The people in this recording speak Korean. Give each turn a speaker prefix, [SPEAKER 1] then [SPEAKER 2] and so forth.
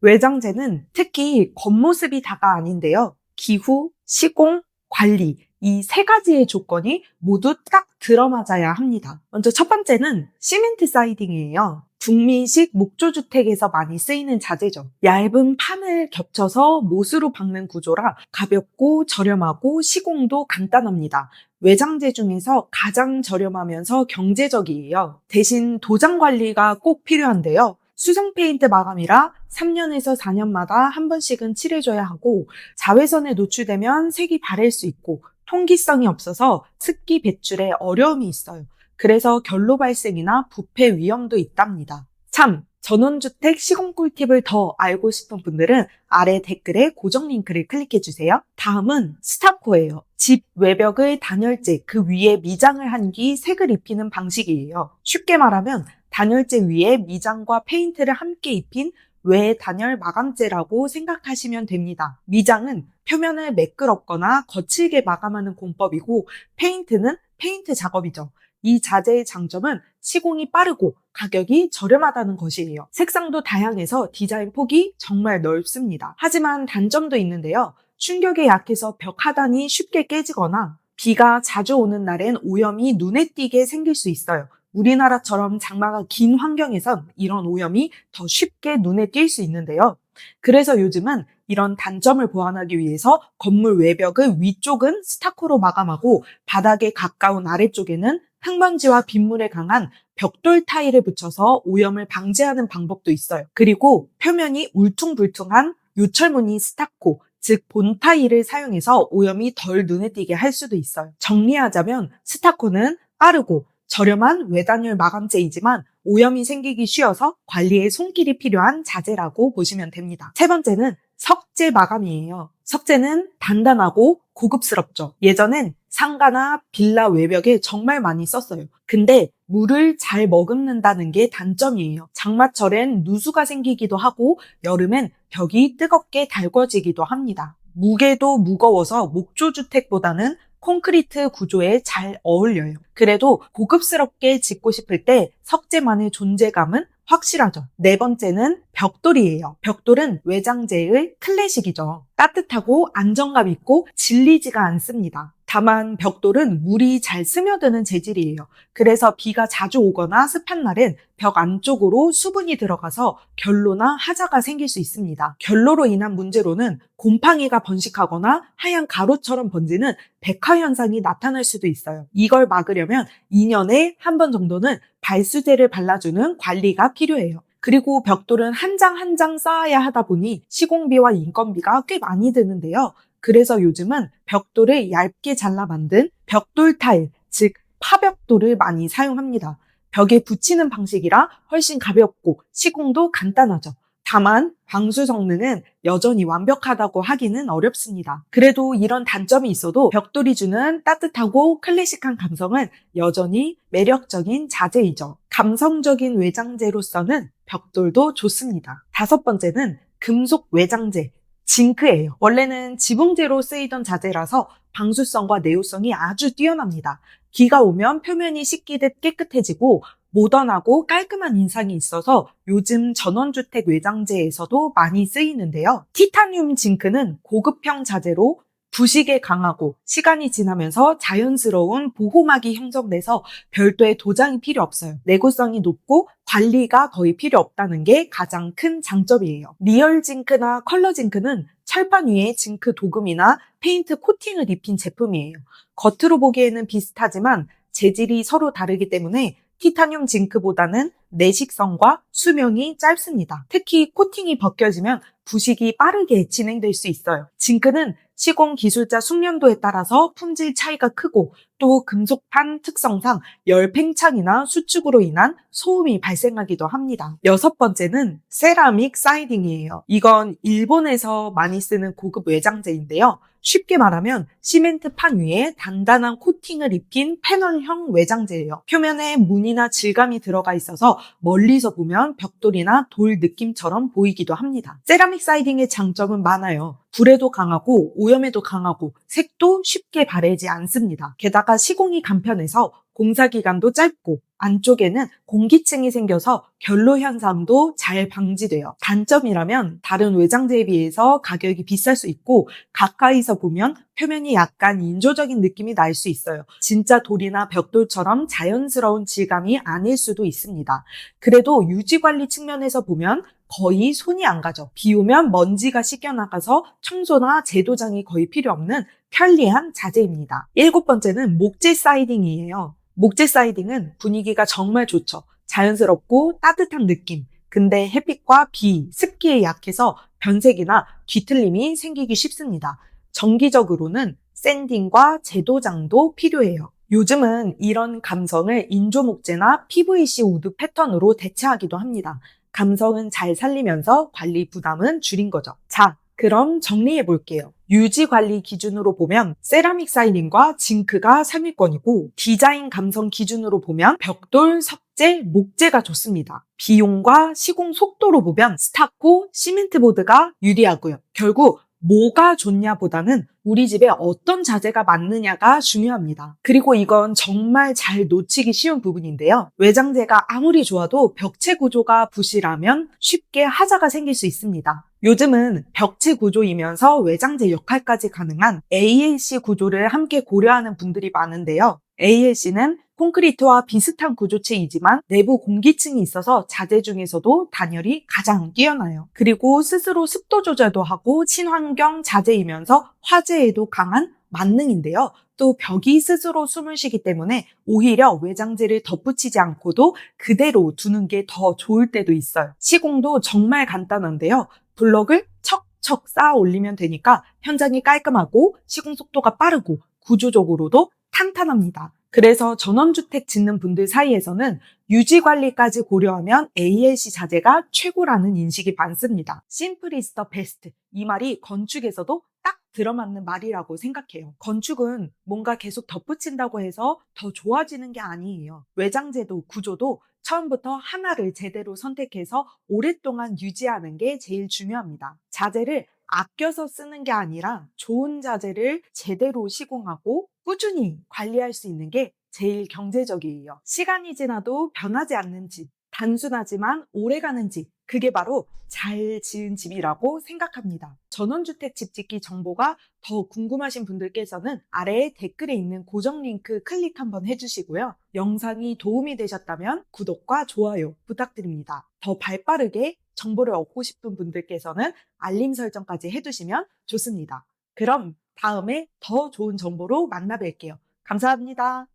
[SPEAKER 1] 외장재는 특히 겉모습이 다가 아닌데요. 기후, 시공, 관리 이 세 가지의 조건이 모두 딱 들어맞아야 합니다. 먼저 첫 번째는 시멘트 사이딩이에요. 북미식 목조주택에서 많이 쓰이는 자재죠. 얇은 판을 겹쳐서 못으로 박는 구조라 가볍고 저렴하고 시공도 간단합니다. 외장재 중에서 가장 저렴하면서 경제적이에요. 대신 도장 관리가 꼭 필요한데요. 수성 페인트 마감이라 3년에서 4년마다 한 번씩은 칠해줘야 하고 자외선에 노출되면 색이 바랠 수 있고 통기성이 없어서 습기 배출에 어려움이 있어요. 그래서 결로 발생이나 부패 위험도 있답니다. 참, 전원주택 시공 꿀팁을 더 알고 싶은 분들은 아래 댓글에 고정 링크를 클릭해주세요. 다음은 스타코예요. 집 외벽을 단열재 그 위에 미장을 한 뒤 색을 입히는 방식이에요. 쉽게 말하면 단열재 위에 미장과 페인트를 함께 입힌 외 단열 마감재라고 생각하시면 됩니다. 미장은 표면을 매끄럽거나 거칠게 마감하는 공법이고 페인트는 페인트 작업이죠. 이 자재의 장점은 시공이 빠르고 가격이 저렴하다는 것이에요. 색상도 다양해서 디자인 폭이 정말 넓습니다. 하지만 단점도 있는데요. 충격에 약해서 벽 하단이 쉽게 깨지거나 비가 자주 오는 날엔 오염이 눈에 띄게 생길 수 있어요. 우리나라처럼 장마가 긴 환경에선 이런 오염이 더 쉽게 눈에 띌 수 있는데요. 그래서 요즘은 이런 단점을 보완하기 위해서 건물 외벽의 위쪽은 스타코로 마감하고 바닥에 가까운 아래쪽에는 흙먼지와 빗물에 강한 벽돌 타일을 붙여서 오염을 방지하는 방법도 있어요. 그리고 표면이 울퉁불퉁한 요철무늬 스타코, 즉 본타일을 사용해서 오염이 덜 눈에 띄게 할 수도 있어요. 정리하자면 스타코는 빠르고 저렴한 외단열 마감재이지만 오염이 생기기 쉬워서 관리에 손길이 필요한 자재라고 보시면 됩니다. 세 번째는 석재 마감이에요. 석재는 단단하고 고급스럽죠. 예전엔 상가나 빌라 외벽에 정말 많이 썼어요. 근데 물을 잘 머금는다는 게 단점이에요. 장마철엔 누수가 생기기도 하고 여름엔 벽이 뜨겁게 달궈지기도 합니다. 무게도 무거워서 목조주택보다는 콘크리트 구조에 잘 어울려요. 그래도 고급스럽게 짓고 싶을 때 석재만의 존재감은 확실하죠. 네 번째는 벽돌이에요. 벽돌은 외장재의 클래식이죠. 따뜻하고 안정감 있고 질리지가 않습니다. 다만 벽돌은 물이 잘 스며드는 재질이에요. 그래서 비가 자주 오거나 습한 날엔 벽 안쪽으로 수분이 들어가서 결로나 하자가 생길 수 있습니다. 결로로 인한 문제로는 곰팡이가 번식하거나 하얀 가루처럼 번지는 백화 현상이 나타날 수도 있어요. 이걸 막으려면 2년에 한 번 정도는 발수제를 발라주는 관리가 필요해요. 그리고 벽돌은 한 장 한장 쌓아야 하다 보니 시공비와 인건비가 꽤 많이 드는데요. 그래서 요즘은 벽돌을 얇게 잘라 만든 벽돌 타일, 즉 파벽돌을 많이 사용합니다. 벽에 붙이는 방식이라 훨씬 가볍고 시공도 간단하죠. 다만 방수 성능은 여전히 완벽하다고 하기는 어렵습니다. 그래도 이런 단점이 있어도 벽돌이 주는 따뜻하고 클래식한 감성은 여전히 매력적인 자재이죠. 감성적인 외장재로서는 벽돌도 좋습니다. 다섯 번째는 금속 외장재, 징크예요. 원래는 지붕재로 쓰이던 자재라서 방수성과 내구성이 아주 뛰어납니다. 비가 오면 표면이 씻기듯 깨끗해지고 모던하고 깔끔한 인상이 있어서 요즘 전원주택 외장재에서도 많이 쓰이는데요. 티타늄 징크는 고급형 자재로 부식에 강하고 시간이 지나면서 자연스러운 보호막이 형성돼서 별도의 도장이 필요 없어요. 내구성이 높고 관리가 거의 필요 없다는 게 가장 큰 장점이에요. 리얼 징크나 컬러 징크는 철판 위에 징크 도금이나 페인트 코팅을 입힌 제품이에요. 겉으로 보기에는 비슷하지만 재질이 서로 다르기 때문에 티타늄 징크보다는 내식성과 수명이 짧습니다. 특히 코팅이 벗겨지면 부식이 빠르게 진행될 수 있어요. 징크는 시공 기술자 숙련도에 따라서 품질 차이가 크고 또 금속판 특성상 열 팽창이나 수축으로 인한 소음이 발생하기도 합니다. 여섯 번째는 세라믹 사이딩이에요. 이건 일본에서 많이 쓰는 고급 외장재인데요. 쉽게 말하면 시멘트 판 위에 단단한 코팅을 입힌 패널형 외장재예요. 표면에 무늬나 질감이 들어가 있어서 멀리서 보면 벽돌이나 돌 느낌처럼 보이기도 합니다. 세라믹 사이딩의 장점은 많아요. 불에도 강하고 오염에도 강하고 색도 쉽게 바래지 않습니다. 게다가 시공이 간편해서 공사 기간도 짧고 안쪽에는 공기층이 생겨서 결로 현상도 잘 방지돼요. 단점이라면 다른 외장재에 비해서 가격이 비쌀 수 있고 가까이서 보면 표면이 약간 인조적인 느낌이 날 수 있어요. 진짜 돌이나 벽돌처럼 자연스러운 질감이 아닐 수도 있습니다. 그래도 유지 관리 측면에서 보면 거의 손이 안 가죠. 비 오면 먼지가 씻겨나가서 청소나 재도장이 거의 필요 없는 편리한 자재입니다. 일곱 번째는 목재 사이딩이에요. 목재 사이딩은 분위기가 정말 좋죠. 자연스럽고 따뜻한 느낌. 근데 햇빛과 비, 습기에 약해서 변색이나 뒤틀림이 생기기 쉽습니다. 정기적으로는 샌딩과 재도장도 필요해요. 요즘은 이런 감성을 인조 목재나 PVC 우드 패턴으로 대체하기도 합니다. 감성은 잘 살리면서 관리 부담은 줄인 거죠. 자, 그럼 정리해 볼게요. 유지 관리 기준으로 보면 세라믹 사이닝과 징크가 3위권이고 디자인 감성 기준으로 보면 벽돌, 석재, 목재가 좋습니다. 비용과 시공 속도로 보면 스타코, 시멘트 보드가 유리하고요. 결국 뭐가 좋냐보다는 우리 집에 어떤 자재가 맞느냐가 중요합니다. 그리고 이건 정말 잘 놓치기 쉬운 부분인데요. 외장재가 아무리 좋아도 벽체 구조가 부실하면 쉽게 하자가 생길 수 있습니다. 요즘은 벽체 구조이면서 외장재 역할까지 가능한 ALC 구조를 함께 고려하는 분들이 많은데요. ALC는 콘크리트와 비슷한 구조체이지만 내부 공기층이 있어서 자재 중에서도 단열이 가장 뛰어나요. 그리고 스스로 습도 조절도 하고 친환경 자재이면서 화재에도 강한 만능인데요. 또 벽이 스스로 숨을 쉬기 때문에 오히려 외장재를 덧붙이지 않고도 그대로 두는 게 더 좋을 때도 있어요. 시공도 정말 간단한데요. 블럭을 척척 쌓아 올리면 되니까 현장이 깔끔하고 시공 속도가 빠르고 구조적으로도 탄탄합니다. 그래서 전원주택 짓는 분들 사이에서는 유지 관리까지 고려하면 ALC 자재가 최고라는 인식이 많습니다. 심플 the best. 이 말이 건축에서도 딱 들어맞는 말이라고 생각해요. 건축은 뭔가 계속 덧붙인다고 해서 더 좋아지는 게 아니에요. 외장재도 구조도 처음부터 하나를 제대로 선택해서 오랫동안 유지하는 게 제일 중요합니다. 자재를 아껴서 쓰는 게 아니라 좋은 자재를 제대로 시공하고 꾸준히 관리할 수 있는 게 제일 경제적이에요. 시간이 지나도 변하지 않는 집, 단순하지만 오래가는 집, 그게 바로 잘 지은 집이라고 생각합니다. 전원주택 집 짓기 정보가 더 궁금하신 분들께서는 아래에 댓글에 있는 고정 링크 클릭 한번 해주시고요. 영상이 도움이 되셨다면 구독과 좋아요 부탁드립니다. 더 발빠르게 정보를 얻고 싶은 분들께서는 알림 설정까지 해두시면 좋습니다. 그럼 다음에 더 좋은 정보로 만나 뵐게요. 감사합니다.